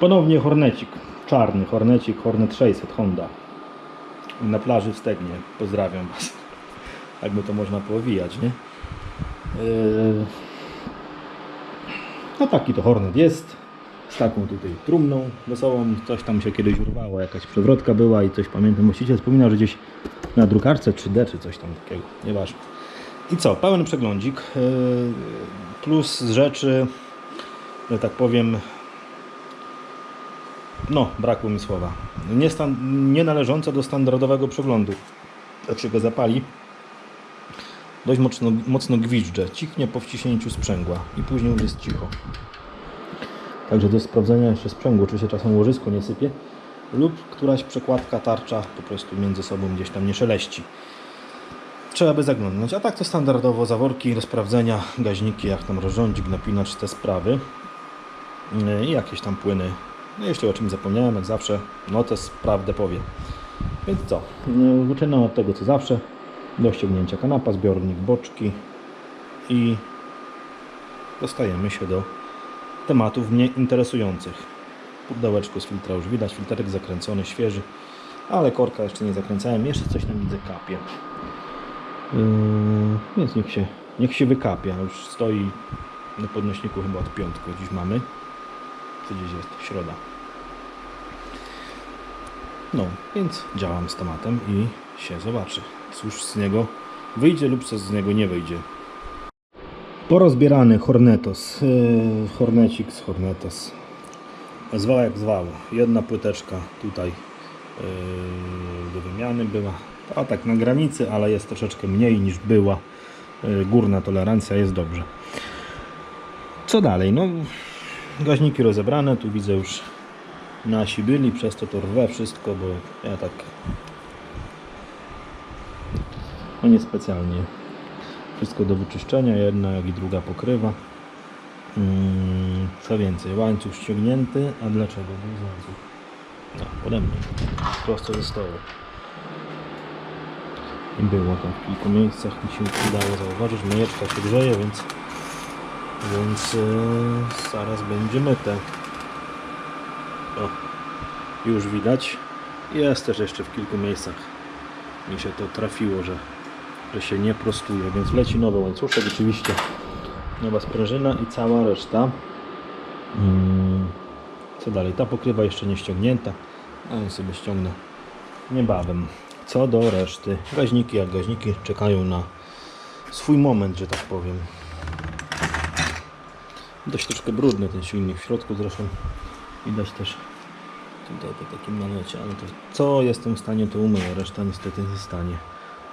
Ponownie Hornecik. Czarny Hornecik, Hornet 600 Honda. Na plaży w Stegnie. Pozdrawiam Was. Jakby to można powijać, nie? Yy, No taki to Hornet jest. Z taką tutaj trumną wesołą. Coś tam się kiedyś urwało, jakaś przewrotka była i coś pamiętam. Właściciel wspominał, że gdzieś na drukarce 3D czy coś tam takiego. Nieważne. I co? Pełen przeglądzik. Yy, Plus z rzeczy, że tak powiem, no, brakło mi słowa. Nie, stan- nie należące do standardowego przeglądu. Jak się go zapali, dość mocno, mocno gwizdże. Cichnie po wciśnięciu sprzęgła i później już jest cicho. Także do sprawdzenia jeszcze sprzęgło, czy się czasem łożysko nie sypie lub któraś przekładka, tarcza po prostu między sobą gdzieś tam nie szeleści. Trzeba by zaglądnąć, a tak to standardowo zaworki do sprawdzenia, gaźniki, jak tam rozrządzik, napinacz, te sprawy Yy, i jakieś tam płyny. No jeśli o czymś zapomniałem, jak zawsze, no to prawdę powiem. Więc co, Yy, zaczynam od tego co zawsze, do ściągnięcia kanapa, zbiornik, boczki i dostajemy się do tematów mnie interesujących. Pudełeczko z filtra już widać, filterek zakręcony, świeży, ale korka jeszcze nie zakręcałem, jeszcze coś tam widzę kapie. Yy, więc niech się, niech się wykapia, już stoi na podnośniku chyba od piątku dziś mamy. Co dziś jest? Środa. No, więc działam z tematem i się zobaczy. Cóż z niego wyjdzie lub co z niego nie wyjdzie. Porozbierany Hornetos, yy, Hornecik z Hornetos. Zwał jak zwał. Jedna płyteczka tutaj yy, do wymiany była. A tak na granicy, ale jest troszeczkę mniej niż była. Yy, górna tolerancja jest dobrze. Co dalej? No, gaźniki rozebrane. Tu widzę już nasi byli, przez to to rwę wszystko, bo ja tak no niespecjalnie. Wszystko do wyczyszczenia, jedna jak i druga pokrywa. Mm, Co więcej, łańcuch ściągnięty, a dlaczego był łańcuch? No, pode mnie, prosto ze stołu. I było tam w kilku miejscach, mi się udało zauważyć, myjeczka się grzeje, więc więc yy, zaraz będzie myte. O, już widać. Jest też jeszcze w kilku miejscach mi się to trafiło, że, że się nie prostuje, więc leci nowy łańcuszek oczywiście. Nowa sprężyna i cała reszta. Mm, co dalej? Ta pokrywa jeszcze nie ściągnięta. A ja sobie ściągnę niebawem. Co do reszty. Gaźniki jak gaźniki czekają na swój moment, że tak powiem. Dość troszkę brudny ten silnik w środku zresztą widać też tutaj po takim nalocie, ale to co jestem w stanie to umyję, reszta niestety nie stanie.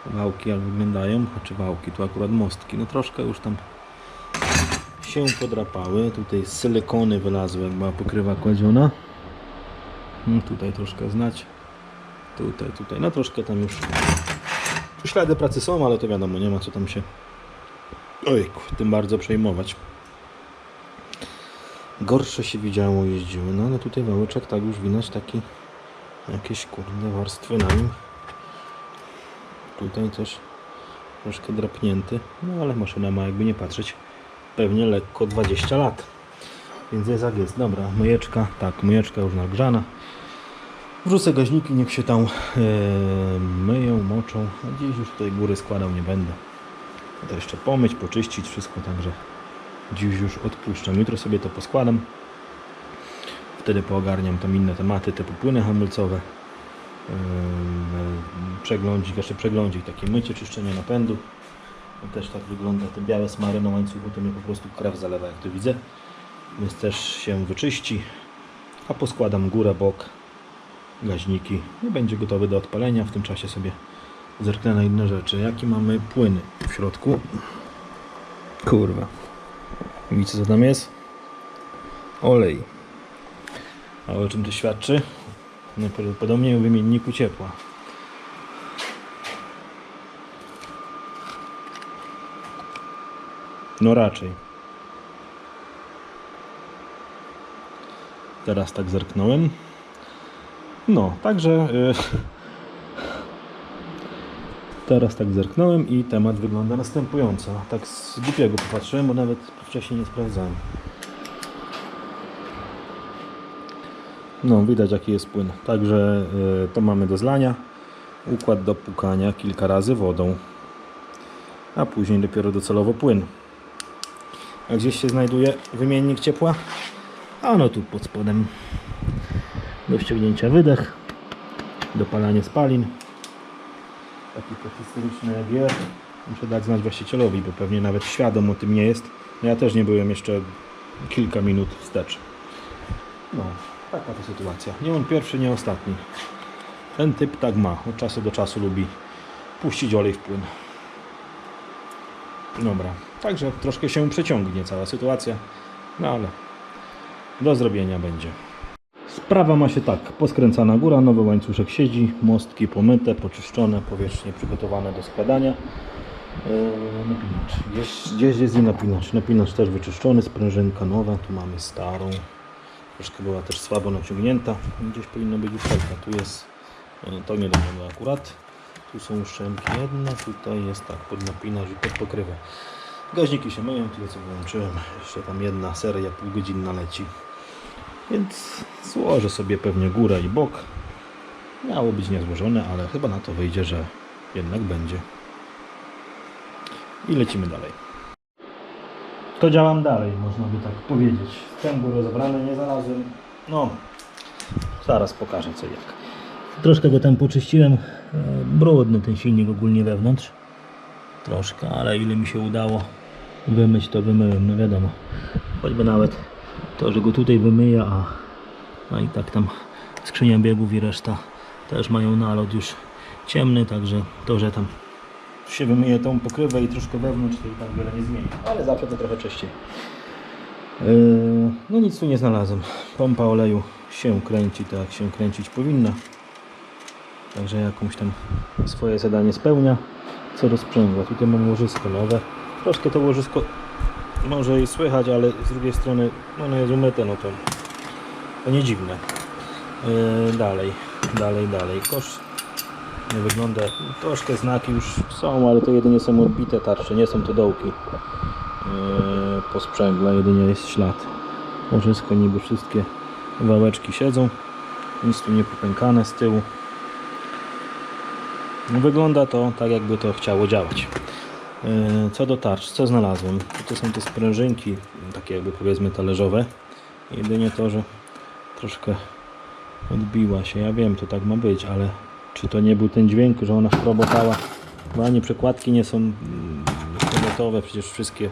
Wałki jak wyglądają, czy wałki, tu akurat mostki, no troszkę już tam się podrapały, tutaj silikony wylazły jak była pokrywa kładziona. Hmm, tutaj troszkę znać, tutaj, tutaj, no troszkę tam już ślady pracy są, ale to wiadomo, nie ma co tam się ojku, tym bardzo przejmować. Gorsze się widziało, jeździły, no ale tutaj wałeczek tak już widać taki jakieś kurde warstwy na nim. Tutaj też troszkę drapnięty, no ale maszyna ma jakby nie patrzeć pewnie lekko 20 lat. Więc jest jak jest. Dobra, myjeczka, tak, myjeczka już nagrzana. Wrzucę gaźniki, niech się tam e, myją, moczą. A Dziś już tutaj góry składał nie będę. To jeszcze pomyć, poczyścić wszystko, także dziś już odpuszczam. Jutro sobie to poskładam. Wtedy poogarniam tam inne tematy, typu płyny hamulcowe. Yy, przeglądzik, jeszcze przeglądzik, takie mycie, czyszczenie napędu. To też tak wygląda, te białe smary na łańcuchu, to mnie po prostu krew zalewa, jak to widzę. Więc też się wyczyści. A poskładam górę, bok, gaźniki i będzie gotowy do odpalenia. W tym czasie sobie zerknę na inne rzeczy. Jakie mamy płyny w środku? Kurwa. Widzicie co tam jest? Olej. A o czym to świadczy? Najprawdopodobniej o wymienniku ciepła. No raczej. Teraz tak zerknąłem. No, także y, teraz tak zerknąłem i temat wygląda następująco. Tak z głupiego popatrzyłem, bo nawet wcześniej nie sprawdzałem. No, widać jaki jest płyn. Także y, to mamy do zlania. Układ do pukania kilka razy wodą. A później dopiero docelowo płyn. A gdzieś się znajduje wymiennik ciepła? A no tu pod spodem. Do ściągnięcia wydech. Dopalanie spalin. Taki to historyczny gier. Muszę dać znać właścicielowi, bo pewnie nawet świadom o tym nie jest. No ja też nie byłem jeszcze kilka minut wstecz. No, taka to sytuacja. Nie on pierwszy, nie ostatni. Ten typ tak ma. Od czasu do czasu lubi puścić olej w płyn. Dobra, także troszkę się przeciągnie cała sytuacja, no ale do zrobienia będzie. Sprawa ma się tak, poskręcana góra, nowy łańcuszek siedzi, mostki pomyte, poczyszczone, powierzchnie przygotowane do składania. Eee, napinacz. Gdzieś, gdzieś jest i napinacz. Napinacz też wyczyszczony, sprężynka nowa, tu mamy starą. Troszkę była też słabo naciągnięta. Gdzieś powinno być uszczelka. Tu jest, e, to nie domiano akurat. Tu są uszczelki jedna, tutaj jest tak pod napinacz i pod pokrywę. Gaźniki się myją, tyle co wyłączyłem. Jeszcze tam jedna seria półgodzinna leci. Więc złożę sobie pewnie górę i bok. Miało być niezłożone, ale chyba na to wyjdzie, że jednak będzie. I lecimy dalej. To działam dalej, można by tak powiedzieć. Sprzęgło rozebrane nie znalazłem. No, zaraz pokażę co jak. Troszkę go tam poczyściłem. E, Brudny ten silnik ogólnie wewnątrz. Troszkę, ale ile mi się udało wymyć, to wymyłem, no wiadomo. Choćby nawet to, że go tutaj wymyję, a, a i tak tam skrzynia biegów i reszta też mają nalot już ciemny, także to, że tam się wymyje tą pokrywę i troszkę wewnątrz, to i tak wiele nie zmieni. Ale zawsze to trochę czyściej. Yy, no nic tu nie znalazłem. Pompa oleju się kręci tak jak się kręcić powinna. Także jakąś tam swoje zadanie spełnia. Co do sprzęgła. Tutaj mam łożysko nowe. Troszkę to łożysko może i słychać, ale z drugiej strony no, ono jest umyte, no to, to nie dziwne. Yy, dalej, dalej, dalej. Kosz nie wygląda. Troszkę znaki już są, ale to jedynie są odbite tarcze, nie są to dołki. Yy, po sprzęgle jedynie jest ślad. Łożysko niby wszystkie wałeczki siedzą. Nic tu nie popękane z tyłu. Wygląda to tak, jakby to chciało działać. Yy, Co do tarcz, co znalazłem? To są te sprężynki, takie jakby powiedzmy talerzowe. Jedynie to, że troszkę odbiła się. Ja wiem, to tak ma być, ale czy to nie był ten dźwięk, że ona chrobotała? Bo ani przekładki nie są mm, gotowe, przecież wszystkie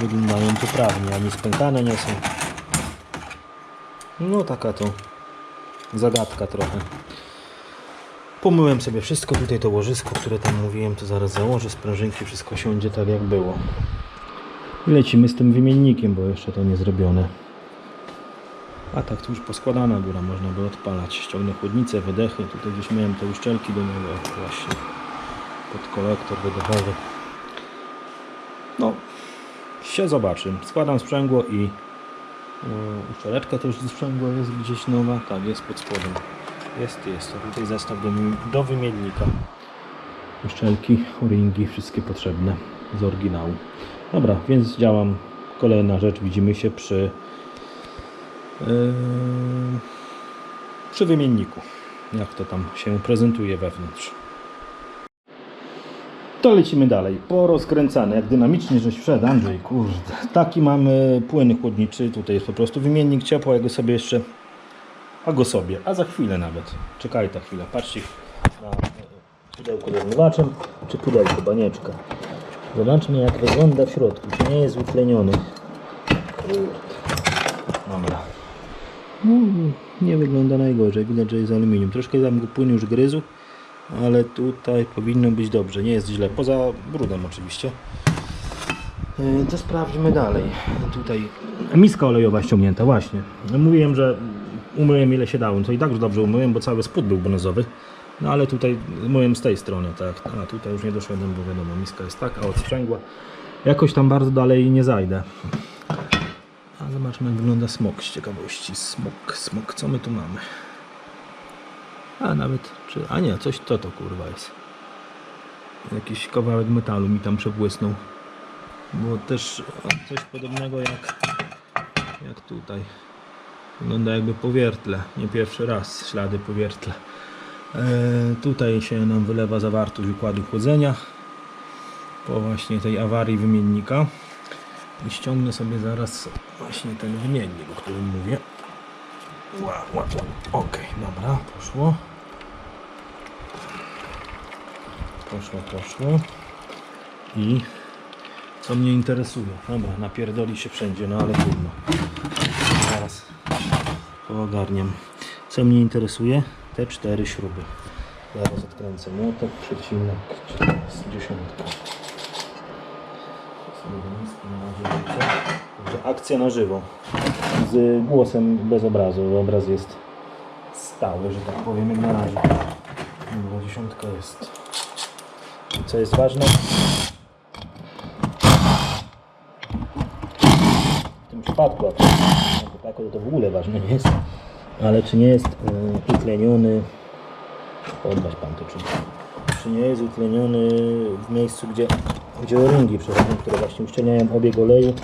wyglądają poprawnie, ani spękane nie są. No taka to zagadka trochę. Pomyłem sobie wszystko, tutaj to łożysko, które tam mówiłem, to zaraz założę, sprężynki, wszystko siądzie tak jak było. I lecimy z tym wymiennikiem, bo jeszcze to nie zrobione. A tak, tu już poskładana góra, można by odpalać. Ściągnę chłodnicę, wydechy, tutaj gdzieś miałem te uszczelki do niego, właśnie. Pod kolektor wydechowy. No, się zobaczy. Składam sprzęgło i yy, uszczeleczka też ze jest gdzieś nowa. Tak, jest pod spodem. Jest, jest. To tutaj zestaw do, do wymiennika. Uszczelki, o-ringi, wszystkie potrzebne z oryginału. Dobra, więc działam. Kolejna rzecz, widzimy się przy yy, przy wymienniku. Jak to tam się prezentuje wewnątrz. To lecimy dalej. Porozkręcane, jak dynamicznie żeś wszedł, Andrzej, kurde. Taki mamy płyn chłodniczy, tutaj jest po prostu wymiennik ciepła, ja go sobie jeszcze, a go sobie, a za chwilę nawet. Czekaj ta chwilę, patrzcie na e, pudełko ze zmywaczem, czy pudełko, banieczka. Zobaczmy jak wygląda w środku, czy nie jest utleniony. Dobra. No, nie wygląda najgorzej, widać, że jest z aluminium. Troszkę tam go płyn już gryzł, ale tutaj powinno być dobrze, nie jest źle, poza brudem oczywiście. Yy, To sprawdźmy dalej. Tutaj miska olejowa ściągnięta, właśnie. No, Mówiłem, że umyłem ile się dało, to i tak już dobrze umyłem, bo cały spód był brązowy. No ale tutaj myłem z tej strony, tak. A tutaj już nie doszedłem, bo wiadomo, miska jest tak, a od sprzęgła jakoś tam bardzo dalej nie zajdę. A zobaczmy jak wygląda smok z ciekawości. Smok, smok, co my tu mamy? A nawet, czy, a nie, coś to to kurwa jest. Jakiś kawałek metalu mi tam przebłysnął. Było też coś podobnego jak, jak tutaj. Wygląda jakby po wiertle, nie pierwszy raz ślady po wiertle. E, tutaj się nam wylewa zawartość układu chłodzenia po właśnie tej awarii wymiennika. I ściągnę sobie zaraz właśnie ten wymiennik, o którym mówię. Okej, dobra, poszło. Poszło, poszło. I co mnie interesuje? Dobra, napierdoli się wszędzie, no ale trudno. Zaraz poogarniam. Co mnie interesuje? Te cztery śruby. Zaraz odkręcę młotek, przecinek, dziesiątka. Także akcja na żywo. Z głosem bez obrazu. Obraz jest stały, że tak powiem, jak na razie. Dziesiątka jest. Co jest ważne? W tym przypadku, jako tako to w ogóle ważne nie jest, ale czy nie jest y, utleniony, pan to czy, czy nie jest utleniony w miejscu, gdzie, gdzie o-ringi przechodzą, które właśnie uszczelniają obieg oleju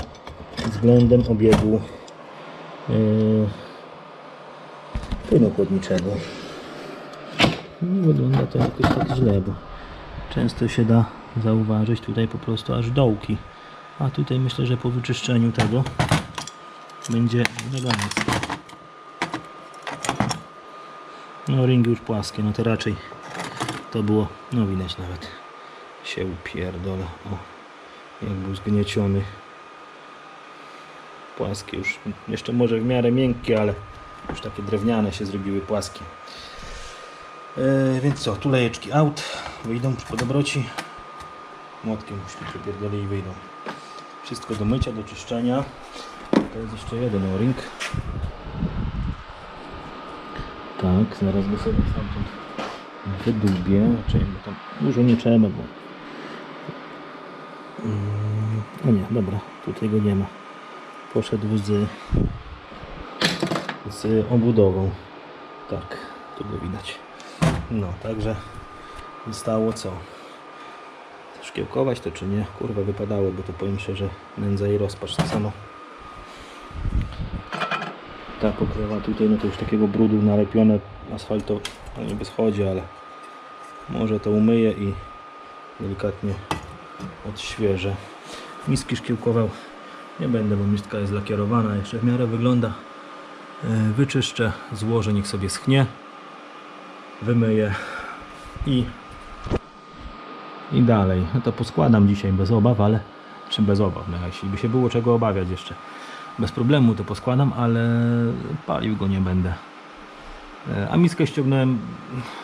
względem obiegu yy, płynu chłodniczego. Nie wygląda to jakoś tak źle, bo często się da zauważyć tutaj po prostu aż dołki. A tutaj myślę, że po wyczyszczeniu tego będzie elegancko. No ringi już płaskie, no to raczej to było, no widać nawet. Się upierdolę, o jak był zgnieciony. Płaskie już, jeszcze może w miarę miękkie, ale już takie drewniane się zrobiły płaskie. E, więc co, tu lejeczki out wyjdą po dobroci. Młotkiem już popierdolę i wyjdą. Wszystko do mycia, do czyszczenia to jest jeszcze jeden o-ring tak, zaraz go sobie stamtąd wydubię. Czyli tam dużo nie trzeba, bo... Mm, O nie, dobra, tutaj go nie ma. Poszedł z, z obudową. Tak, tu go widać. No, także zostało co? Szkiełkować to czy nie? Kurwa wypadało, bo to powiem szczerze, nędza i rozpacz tak samo. Ta pokrywa tutaj, no to już takiego brudu nalepione asfalto, no niby schodzi, ale może to umyję i delikatnie odświeżę. Miski szkiełkował nie będę, bo mistka jest lakierowana, jeszcze w miarę wygląda. E, Wyczyszczę, złożę, niech sobie schnie. Wymyję i i dalej. No to poskładam dzisiaj bez obaw, ale czy bez obaw, no jeśli by się było czego obawiać jeszcze. Bez problemu to poskładam, ale palił go nie będę. E, A miskę ściągnąłem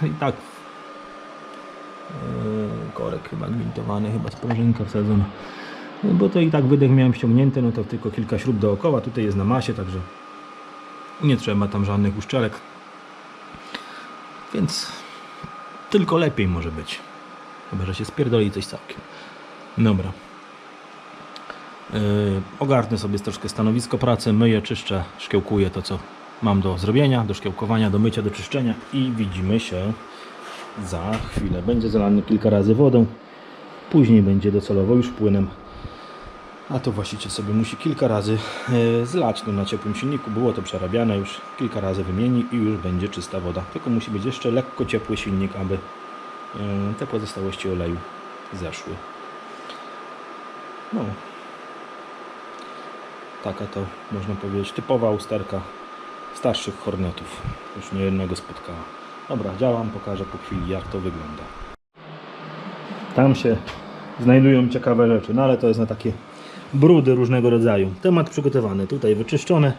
i tak e, korek chyba gwintowany, chyba sprężynka wsadzona. No Bo to i tak wydech miałem ściągnięty, no to tylko kilka śrub dookoła. Tutaj jest na masie, także nie trzeba tam żadnych uszczelek. Więc tylko lepiej może być. Chyba, że się spierdoli coś całkiem. Dobra. Yy, ogarnę sobie troszkę stanowisko pracy, myję, czyszczę, szkiełkuję to, co mam do zrobienia, do szkiełkowania, do mycia, do czyszczenia i widzimy się za chwilę. Będzie zalany kilka razy wodą, później będzie docelowo już płynem. A to właściciel sobie musi kilka razy yy, zlać na ciepłym silniku. Było to przerabiane już, kilka razy wymieni i już będzie czysta woda. Tylko musi być jeszcze lekko ciepły silnik, aby yy, te pozostałości oleju zeszły. No, taka to można powiedzieć typowa usterka starszych hornetów. Już nie jednego spotkała. Dobra, działam, pokażę po chwili jak to wygląda. Tam się znajdują ciekawe rzeczy, no ale to jest na takie brudy różnego rodzaju. Temat przygotowany, tutaj wyczyszczone.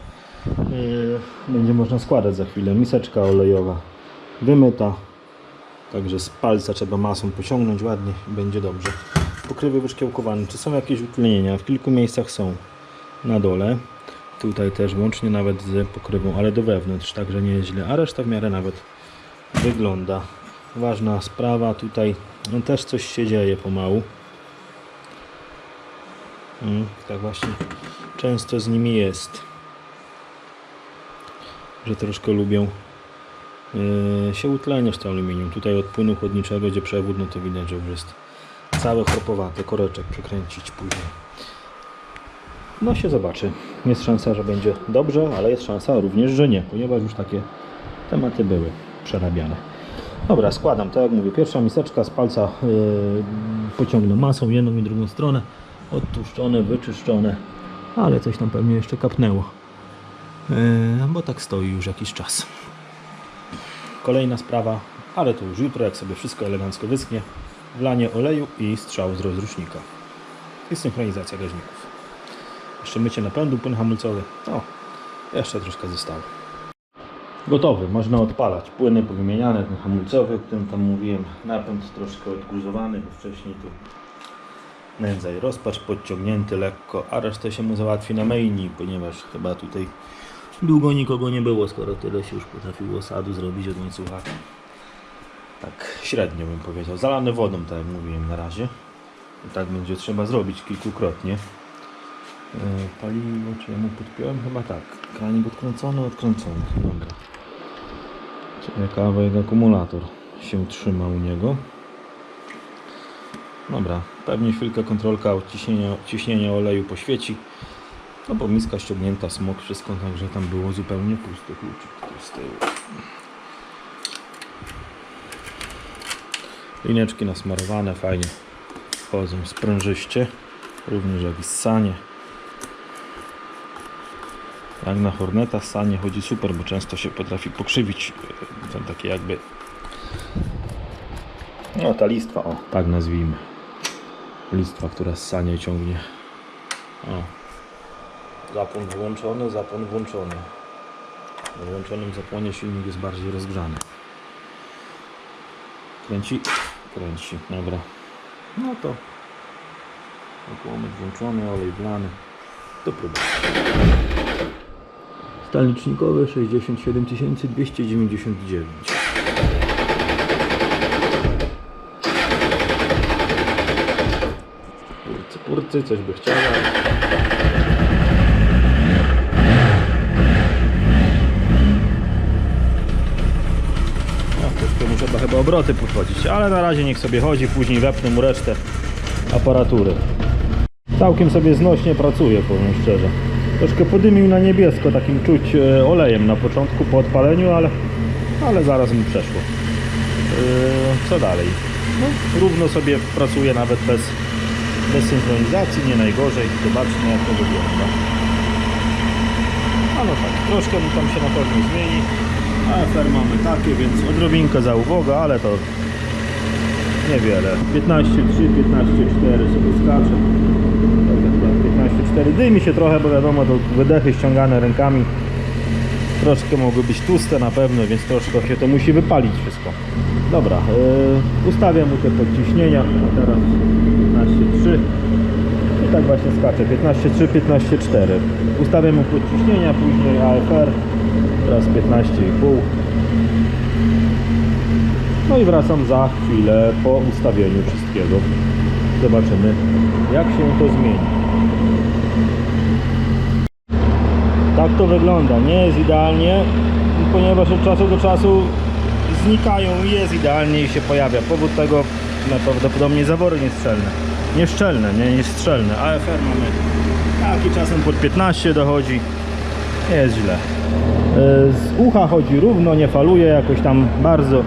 Yy, będzie można składać za chwilę. Miseczka olejowa wymyta. Także z palca trzeba masą pociągnąć ładnie i będzie dobrze. Pokrywy wyszkiełkowane. Czy są jakieś utlenienia? W kilku miejscach są na dole. Tutaj też łącznie nawet z pokrywą, ale do wewnątrz, także nie jest źle. A reszta w miarę nawet wygląda. Ważna sprawa tutaj, no też coś się dzieje pomału. Mm, tak właśnie często z nimi jest, że troszkę lubią yy, się utleniać to aluminium. Tutaj od płynu chłodniczego, gdzie przewód, no to widać, że już jest całe chropowate, koreczek przekręcić później. No się zobaczy. Jest szansa, że będzie dobrze, ale jest szansa również, że nie, ponieważ już takie tematy były przerabiane. Dobra, składam, tak jak mówię, pierwsza miseczka z palca yy, pociągnę masą jedną i drugą stronę, odtłuszczone, wyczyszczone, ale coś tam pewnie jeszcze kapnęło, yy, bo tak stoi już jakiś czas. Kolejna sprawa, ale to już jutro, jak sobie wszystko elegancko wyschnie, wlanie oleju i strzał z rozrusznika i synchronizacja gaźników. Jeszcze mycie napędu, płyn hamulcowy, no, jeszcze troszkę zostało. Gotowy, można odpalać. Płyny powymieniane, ten hamulcowy, o którym tam mówiłem. Napęd troszkę odgruzowany, bo wcześniej tu nędza i rozpacz podciągnięty lekko, a resztę się mu załatwi na maini, ponieważ chyba tutaj długo nikogo nie było, skoro tyle się już potrafiło sadu zrobić od łańcucha. Tak średnio bym powiedział. Zalane wodą, tak jak mówiłem na razie. I tak będzie trzeba zrobić kilkukrotnie. E, Paliwo, czy ja mu podpiąłem? Chyba tak. Kranik odkręcony, odkręcony. Dobra. Ciekawe jak akumulator się trzyma u niego. Dobra, pewnie chwilkę kontrolka ciśnienia, ciśnienia oleju poświeci. No bo miska ściągnięta, smok, wszystko, także tam było zupełnie pusto. Kluczyk z tyłu. Lineczki nasmarowane, fajnie wchodzą sprężyście. Również jak i ssanie. Jak na Horneta sanie chodzi super, bo często się potrafi pokrzywić. e, Są takie jakby... No ta listwa, o tak nazwijmy. Listwa, która sanie ciągnie. O. Zapłon włączony, zapłon włączony. W włączonym zapłonie silnik jest bardziej rozgrzany. Kręci? Kręci, dobra. No to Opłonek włączony, olej wlany. Do próby. Stalnicznikowy 67 299. Purcy, purcy, coś by chciała. No, troszkę muszę chyba- chyba obroty podchodzić, ale na razie niech sobie chodzi, później wepnę mu resztę aparatury. Całkiem sobie znośnie pracuje, powiem szczerze. Troszkę podymił na niebiesko, takim czuć e, olejem na początku po odpaleniu, ale, ale zaraz mi przeszło. Yy, co dalej? No, równo sobie pracuje nawet bez, bez synchronizacji, nie najgorzej. Zobaczmy jak to wygląda. No tak, troszkę mu tam się na pewno zmieni. AFR mamy takie, więc odrobinkę za uwagę, ale to niewiele. 15,3, 15,4 sobie skacze. Tak, 15,4 dymi się trochę, bo wiadomo, to wydechy ściągane rękami. Troszkę mogły być tłuste na pewno, więc troszkę się to musi wypalić wszystko. Dobra, yy, ustawiam mu te podciśnienia. Teraz 15,3 i tak właśnie skacze. 15,3, 15,4. Ustawiam mu podciśnienia, później AFR. Teraz 15,5. No i wracam za chwilę po ustawieniu wszystkiego. Zobaczymy, jak się to zmieni. Tak to wygląda. Nie jest idealnie, ponieważ od czasu do czasu znikają i jest idealnie i się pojawia. Powód tego prawdopodobnie zawory niestrzelne. Nieszczelne, nie niestrzelne. AFR mamy taki czasem pod 15 dochodzi. Jest źle. Yy, Z ucha chodzi równo, nie faluje jakoś tam bardzo.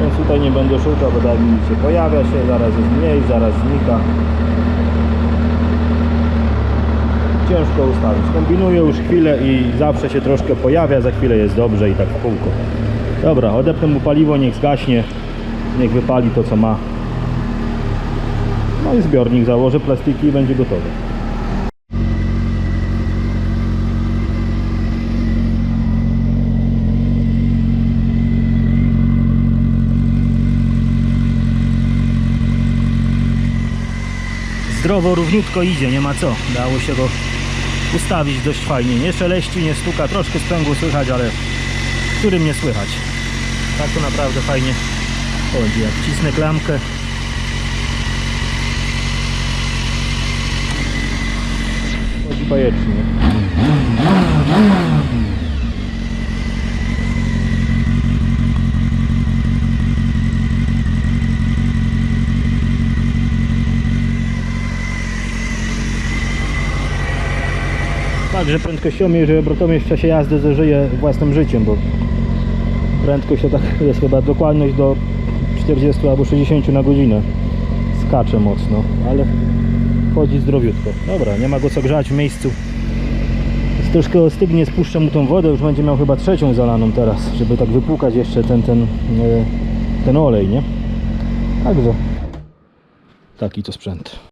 Więc tutaj nie będę szukał, bo tak widzicie, pojawia się, zaraz jest mniej, zaraz znika. Ciężko ustawić. Kombinuję już chwilę i zawsze się troszkę pojawia, za chwilę jest dobrze i tak w kółko. Dobra, odepnę mu paliwo, niech zgaśnie, niech wypali to co ma. No i zbiornik założę, plastiki i będzie gotowy. zdrowo, równiutko idzie, nie ma co. Dało się go ustawić dość fajnie. Nie szeleści, nie stuka, troszkę sprzęgło słychać, ale którym nie słychać. Tak to naprawdę fajnie chodzi. Jak wcisnę klamkę, chodzi bajecznie. Fakt, że prędkościomierz i obrotomierz w czasie jazdy zażyje własnym życiem, bo prędkość to tak jest chyba dokładność do 40 albo 60 na godzinę. Skacze mocno, ale chodzi zdrowiutko. Dobra, nie ma go co grzać w miejscu. Jest troszkę ostygnie, spuszczę mu tą wodę, już będzie miał chyba trzecią zalaną teraz, żeby tak wypłukać jeszcze ten, ten, e, ten olej, nie? Także taki to sprzęt.